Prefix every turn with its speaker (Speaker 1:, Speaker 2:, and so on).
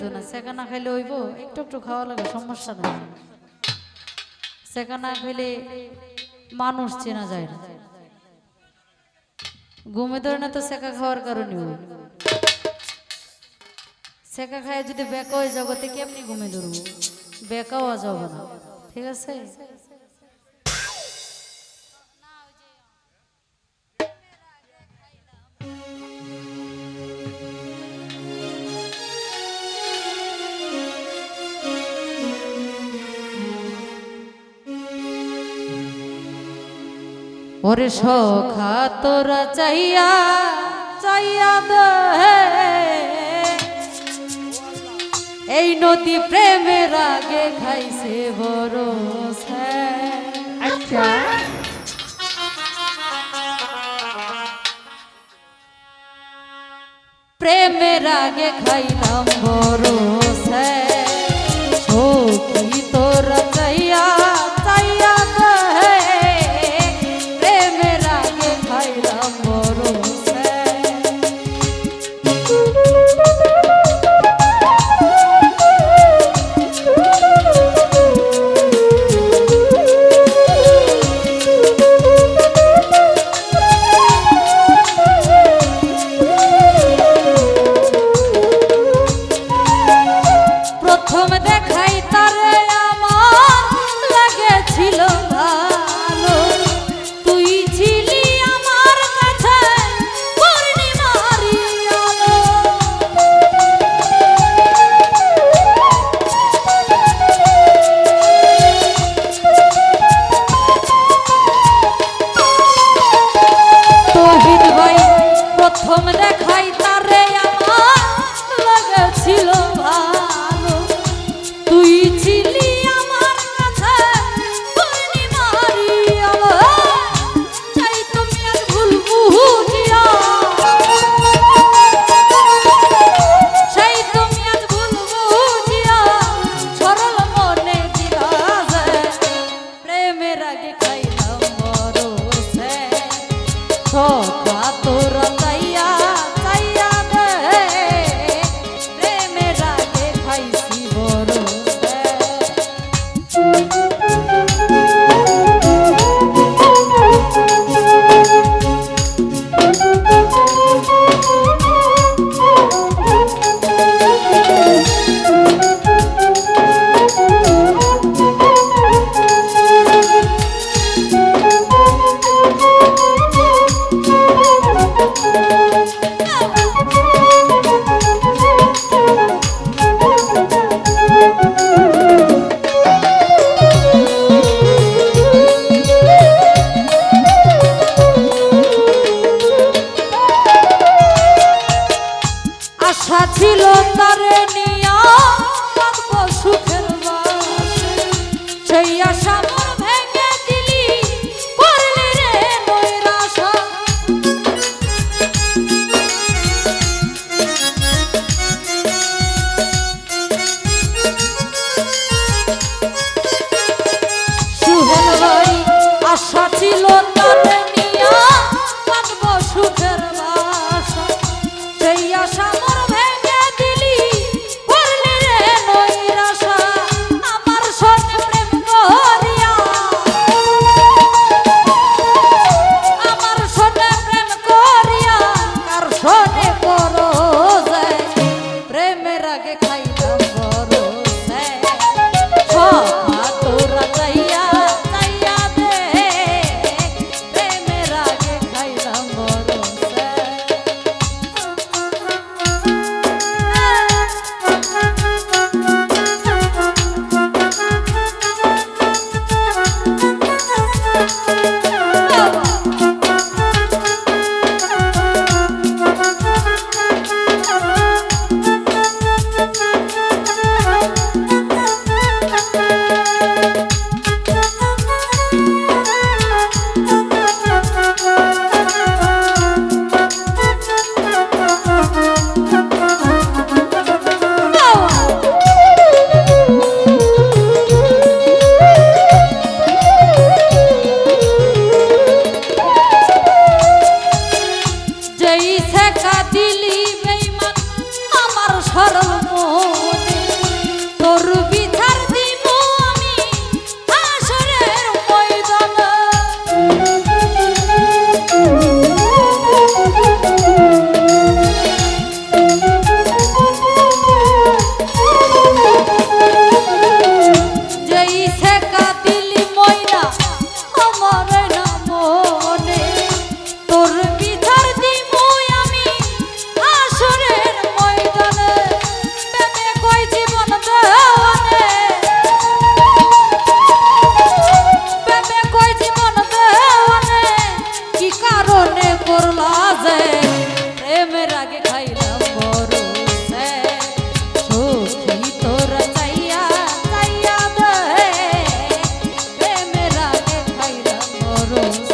Speaker 1: হইতো না সেকা না খাইলে হইব, একটু একটু খাওয়া লাগে, সমস্যা না সেকা না খাইলে মানুষ চেনা যায় না। ঘুমে ধরে না তো সেকা খাওয়ার কারণে সেকা খায় যদি বেকা হয়ে জগতে কেমনি ঘুমে ধরবো? বেকাও যাব না। ঠিক আছে? ওরে সখা তোরা চাইয়া চাইয়া দে। এই নদী প্রেমের আগে খাইছে বড়
Speaker 2: আচ্ছা।
Speaker 1: প্রেমের আগে খাইলাম বড় তারে নিয়া কাঁদব you.